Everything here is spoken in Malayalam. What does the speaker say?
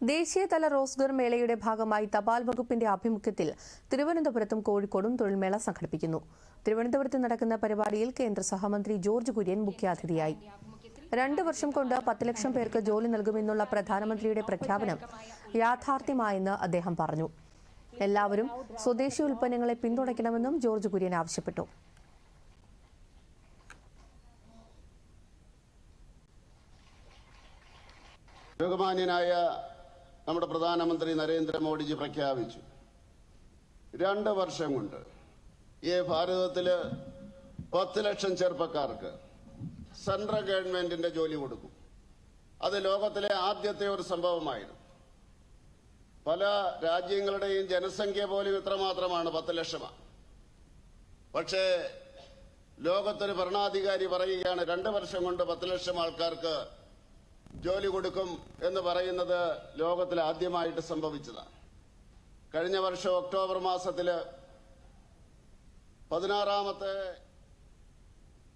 ദേശീയതല റോസ്ഗർ മേളയുടെ ഭാഗമായി തപാൽ വകുപ്പിന്റെ ആഭിമുഖ്യത്തിൽ തിരുവനന്തപുരത്തും കോഴിക്കോടും തൊഴിൽമേള സംഘടിപ്പിക്കുന്നു. തിരുവനന്തപുരത്ത് നടക്കുന്ന പരിപാടിയിൽ കേന്ദ്ര സഹമന്ത്രി ജോർജ് കുര്യൻ മുഖ്യാതിഥിയായി. രണ്ട് വർഷം കൊണ്ട് പത്ത് ലക്ഷം പേർക്ക് ജോലി നൽകുമെന്നുള്ള പ്രധാനമന്ത്രിയുടെ പ്രഖ്യാപനം യാഥാർത്ഥ്യമായെന്ന് അദ്ദേഹം പറഞ്ഞു. എല്ലാവരും സ്വദേശി ഉൽപ്പന്നങ്ങളെ പിന്തുണയ്ക്കണമെന്നും ജോർജ് കുര്യൻ ആവശ്യപ്പെട്ടു. ബഹുമാന്യനായ നമ്മുടെ പ്രധാനമന്ത്രി നരേന്ദ്രമോദിജി പ്രഖ്യാപിച്ചു. രണ്ട് വർഷം കൊണ്ട് ഈ ഭാരതത്തിൽ പത്ത് ലക്ഷം ചെറുപ്പക്കാർക്ക് സെൻട്രൽ ഗവൺമെന്റിന്റെ ജോലി കൊടുക്കും. അത് ലോകത്തിലെ ആദ്യത്തെ ഒരു സംഭവമായിരുന്നു. പല രാജ്യങ്ങളുടെയും ജനസംഖ്യ പോലും ഇത്രമാത്രമാണ് പത്ത് ലക്ഷമാണ് പക്ഷേ ലോകത്തൊരു ഭരണാധികാരി പറയുകയാണ് രണ്ട് വർഷം കൊണ്ട് പത്ത് ലക്ഷം ആൾക്കാർക്ക് ജോലി കൊടുക്കും എന്ന് പറയുന്നത് ലോകത്തിൽ ആദ്യമായിട്ട് സംഭവിച്ചതാണ്. കഴിഞ്ഞ വർഷം ഒക്ടോബർ മാസത്തിൽ പതിനാറാമത്തെ